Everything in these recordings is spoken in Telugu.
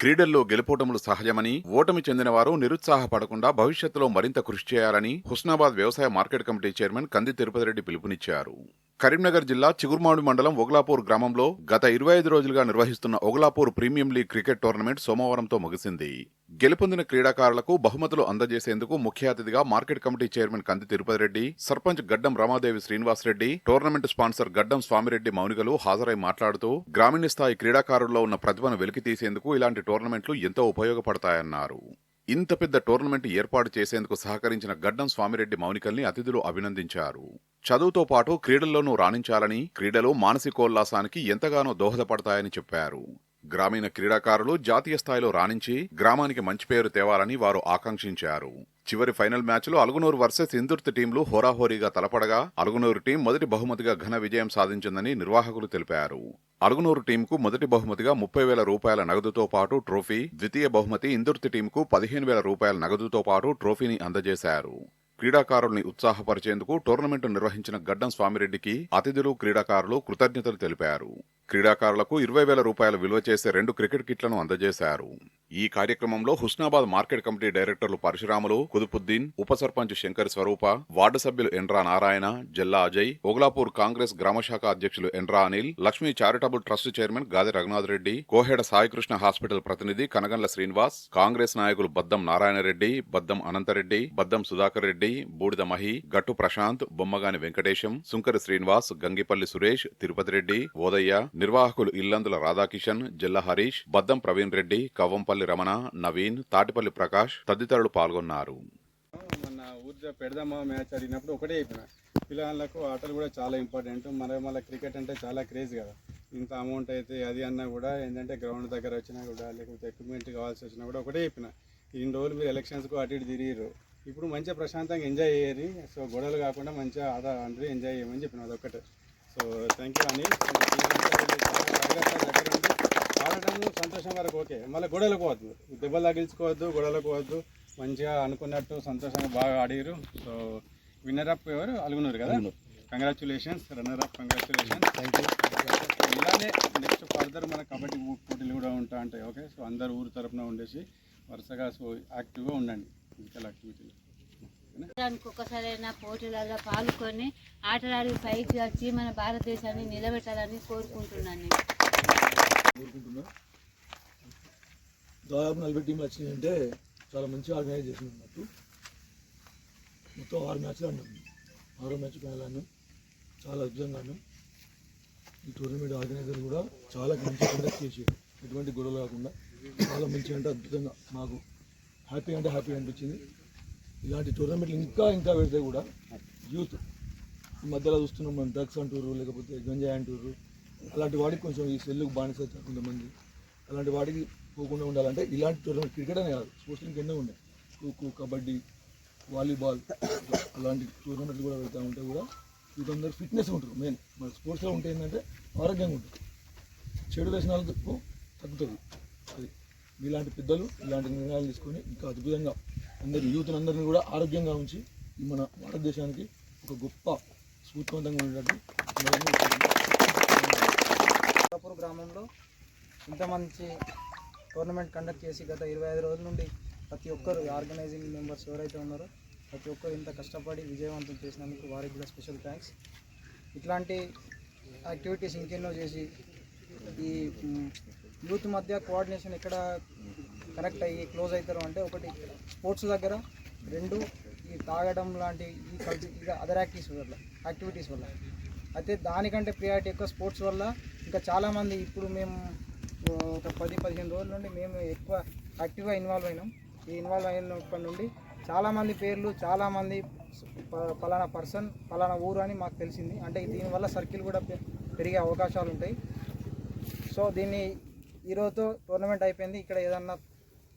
క్రీడల్లో గెలుపోటములు సహజమని ఓటమి చెందిన వారు నిరుత్సాహపడకుండా భవిష్యత్తులో మరింత కృషి చేయాలని హుస్నాబాద్ వ్యవసాయ మార్కెట్ కమిటీ చైర్మన్ కంది తిరుపతి రెడ్డి పిలుపునిచ్చారు. కరీంనగర్ జిల్లా చిగుర్మాడు మండలం ఒగ్లాపూర్ గ్రామంలో గత ఇరవై ఐదు రోజులుగా నిర్వహిస్తున్న Oglapur premium league cricket tournament సోమవారంతో ముగిసింది. గెలుపొందిన క్రీడాకారులకు బహుమతులు అందజేసేందుకు ముఖ్య అతిథిగా మార్కెట్ కమిటీ చైర్మన్ కంది తిరుపతి రెడ్డి సర్పంచ్ గడ్డం రమాదేవి శ్రీనివాస్ రెడ్డి టోర్నమెంట్ స్పాన్సర్ గడ్డం స్వామిరెడ్డి మౌనికలు హాజరై మాట్లాడుతూ గ్రామీణ స్థాయి క్రీడాకారుల్లో ఉన్న ప్రతిభను వెలికి తీసేందుకు ఇలాంటి టోర్నమెంట్లు ఎంతో ఉపయోగపడతాయన్నారు. ఇంత పెద్ద టోర్నమెంట్ ఏర్పాటు చేసేందుకు సహకరించిన గడ్డం స్వామిరెడ్డి మౌనికల్ని అతిథులు అభినందించారు. చదువుతో పాటు క్రీడల్లోనూ రాణించాలని క్రీడలు మానసికోల్లాసానికి ఎంతగానో దోహదపడతాయని చెప్పారు. గ్రామీణ క్రీడాకారులు జాతీయ స్థాయిలో రాణించి గ్రామానికి మంచి పేరు తేవాలని వారు ఆకాంక్షించారు. చివరి ఫైనల్ మ్యాచ్లో అలుగునూరు వర్సెస్ ఇందుర్తి టీంలు హోరాహోరీగా తలపడగా అలుగునూరు టీం మొదటి బహుమతిగా ఘన విజయం సాధించిందని నిర్వాహకులు తెలిపారు. అలుగునూరు టీంకు మొదటి బహుమతిగా ముప్పై వేల రూపాయల నగదుతో పాటు ట్రోఫీ ద్వితీయ బహుమతి ఇందుర్తి టీంకు పదిహేను వేల రూపాయల నగదుతో పాటు ట్రోఫీని అందజేశారు. క్రీడాకారుల్ని ఉత్సాహపరిచేందుకు టోర్నమెంట్ నిర్వహించిన గడ్డం స్వామిరెడ్డికి అతిథులు క్రీడాకారులు కృతజ్ఞతలు తెలిపారు. క్రీడాకారులకు ఇరవై వేల రూపాయల విలువ చేసే రెండు క్రికెట్ కిట్లను అందజేశారు. ఈ కార్యక్రమంలో హుస్నాబాద్ మార్కెట్ కమిటీ డైరెక్టర్లు పరశురాములు కుదుపుద్దీన్ ఉప సర్పంచ్ శంకర్ స్వరూప వార్డు సభ్యులు ఎండ్రా నారాయణ జల్లా అజయ్ ఓగ్లాపూర్ కాంగ్రెస్ గ్రామశాఖ అధ్యక్షులు Endra Anil Lakshmi charitable trust chairman Gadi Raghunath Reddy Koheda Saikrishna hospital ప్రతినిధి కనగండ్ల శ్రీనివాస్ కాంగ్రెస్ నాయకులు బద్దం నారాయణరెడ్డి బద్దం అనంతరెడ్డి బద్దం సుధాకర్ రెడ్డి బూడిద మహి గట్టు ప్రశాంత్ బొమ్మగాని వెంకటేశం సుంకరి శ్రీనివాస్ గంగిపల్లి సురేష్ తిరుపతి రెడ్డి ఓదయ్య నిర్వాహకులు ఇల్లందుల రాధాకిషన్ జిల్లా హరీష్ బద్దం ప్రవీణ్ రెడ్డి కవ్వంపల్లి రమణ నవీన్ తాటిపల్లి ప్రకాష్ తదితరులు పాల్గొన్నారు. మొన్న ఊర్జా పెడదామా మ్యాచ్ అడిగినప్పుడు ఒకటే అయిపోయినా పిల్లలకు ఆటలు కూడా చాలా ఇంపార్టెంట్ మన మళ్ళీ క్రికెట్ అంటే చాలా క్రేజ్ కదా. ఇంత అమౌంట్ అయితే అది అన్నా కూడా ఏంటంటే గ్రౌండ్ దగ్గర వచ్చినా కూడా లేకపోతే ఎక్విప్మెంట్ కావాల్సి వచ్చినా కూడా ఒకటే చెప్పిన. ఇన్ని రోజులు మీరు ఎలక్షన్స్కు అటు ఇటు తిరిగిరు ఇప్పుడు మంచిగా ప్రశాంతంగా ఎంజాయ్ చేయరు సో గొడవలు కాకుండా మంచిగా ఆట అంటే ఎంజాయ్ చేయమని చెప్పిన అదొక్కటే. సో థ్యాంక్ యూ అని దగ్గర ఉండి ఆడటం సంతోషం వరకు ఓకే మళ్ళీ గొడవలకు పోవద్దు. దెబ్బలు తగిలించుకోవద్దు గొడవలకు పోవద్దు. మంచిగా అనుకున్నట్టు సంతోషంగా బాగా ఆడిరు. సో విన్నర్ అప్ ఎవరు? అలుగునూరు కదా? Congratulations runner up congratulations thank you ఇలానే నెక్స్ట్ ఫర్దర్ మన కబడ్డీ పోటీలు కూడా ఉంటా ఉంటాయి ఓకే? సో అందరు ఊరు తరపున ఉండేసి వరుసగా సో యాక్టివ్గా ఉండండి. ఫిజికల్ యాక్టివిటీలో ఒక్కసారైనా పోటీలలో పాల్గొని ఆటలాడి పైకి వచ్చి మన భారతదేశాన్ని నిలబెట్టాలని కోరుకుంటున్నాను. నేను కోరుకుంటున్నా దాదాపు నలభై టీంలు వచ్చినాయంటే చాలా మంచి ఆర్గనైజేషన్ ఉన్నట్టు మొత్తం ఆరు మ్యాచ్లు ఆడినాం ఆరో మ్యాచ్ ఫైనల్ ఆడినాం. చాలా అద్భుతంగా ఆడినాం. ఈ టోర్నమెంట్ ఆర్గనైజర్ కూడా చాలా మంచిగా కండక్ట్ చేసి ఎటువంటి గొడవలు కాకుండా చాలా మంచిగా అంటే అద్భుతంగా మాకు హ్యాపీ అంటే హ్యాపీ అనిపించింది. ఇలాంటి టోర్నమెంట్లు ఇంకా ఇంకా పెడితే కూడా యూత్ ఈ మధ్యలో చూస్తున్నాం మనం డ్రగ్స్ అంటూరు లేకపోతే గంజాయి అంటూరు అలాంటి వాడికి కొంచెం ఈ సెల్లుకు బానిస కొంతమంది. అలాంటి వాడికి పోకుండా ఉండాలంటే ఇలాంటి టోర్నమెంట్ క్రికెట్ అనే కాదు స్పోర్ట్స్ ఇంకా ఎన్నో ఉన్నాయి ఖోఖో కబడ్డీ వాలీబాల్ అలాంటి టోర్నమెంట్లు కూడా పెడతా ఉంటే కూడా యూత్ ఫిట్నెస్ ఉంటారు మెయిన్. మన స్పోర్ట్స్లో ఉంటే ఏంటంటే ఆరోగ్యంగా ఉంటుంది చెడు వ్యసనాలకు తగ్గుతుంది అది మీలాంటి పెద్దలు ఇలాంటి నిర్ణయాలు తీసుకొని ఇంకా అద్భుతంగా అందరి యూత్ అందరినీ కూడా ఆరోగ్యంగా ఉంచి మన భారతదేశానికి ఒక గొప్ప స్ఫూర్తివంతంగా ఉండేటట్టు గ్రామంలో ఇంత మంచి టోర్నమెంట్ కండక్ట్ చేసి గత ఇరవై ఐదు రోజుల నుండి ప్రతి ఒక్కరు ఆర్గనైజింగ్ మెంబర్స్ ఎవరైతే ఉన్నారో ప్రతి ఒక్కరు ఇంత కష్టపడి విజయవంతం చేసినందుకు వారికి కూడా స్పెషల్ థ్యాంక్స్. ఇట్లాంటి యాక్టివిటీస్ ఇంకెన్నో చేసి ఈ యూత్ మధ్య కోఆర్డినేషన్ ఎక్కడ కనెక్ట్ అయ్యి క్లోజ్ అవుతారు అంటే ఒకటి స్పోర్ట్స్ దగ్గర రెండు ఈ తాగడం లాంటి ఈ కల్చర్ ఇక అదర్ యాక్టివిటీస్ వల్ల యాక్టివిటీస్ వల్ల. అయితే దానికంటే ప్రియారిటీ ఎక్కువ స్పోర్ట్స్ వల్ల. ఇంకా చాలామంది ఇప్పుడు మేము ఒక పది పదిహేను రోజుల నుండి మేము ఎక్కువ యాక్టివ్గా ఇన్వాల్వ్ అయినాం. ఈ ఇన్వాల్వ్ అయినప్పటి నుండి చాలామంది పేర్లు చాలామంది ప- పలానా పర్సన్ పలానా ఊరు అని మాకు తెలిసింది. అంటే దీనివల్ల సర్కిల్ కూడా పెరిగే అవకాశాలు ఉంటాయి. సో దీన్ని ఈరోజుతో టోర్నమెంట్ అయిపోయింది. ఇక్కడ ఏదన్నా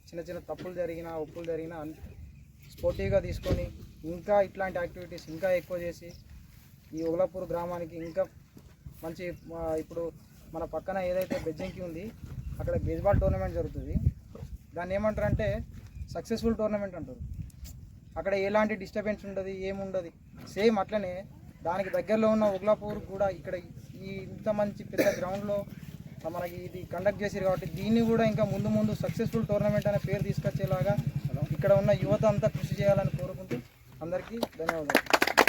చిన్న చిన్న తప్పులు జరిగినా ఒప్పులు జరిగినా స్పోర్టివ్గా తీసుకొని ఇంకా ఇట్లాంటి యాక్టివిటీస్ ఇంకా ఎక్కువ చేసి ఈ ఉలపూర్ గ్రామానికి ఇంకా మంచి ఇప్పుడు మన పక్కన ఏదైతే బెజ్జంకి ఉంది అక్కడ బేస్బాల్ టోర్నమెంట్ జరుగుతుంది. దాన్ని ఏమంటారంటే సక్సెస్ఫుల్ టోర్నమెంట్ అంటారు. అక్కడ ఎలాంటి డిస్టర్బెన్స్ ఉండదు ఏముండదు. సేమ్ అట్లనే దానికి దగ్గరలో ఉన్న ఉగ్లాపూర్ కూడా ఇక్కడ ఈ ఇంత మంచి పెద్ద గ్రౌండ్లో మనకి ఇది కండక్ట్ చేసారు కాబట్టి దీన్ని కూడా ఇంకా ముందు ముందు సక్సెస్ఫుల్ టోర్నమెంట్ అనే పేరు తీసుకొచ్చేలాగా ఇక్కడ ఉన్న యువత అంతా కృషి చేయాలని కోరుకుంటూ అందరికీ ధన్యవాదాలు.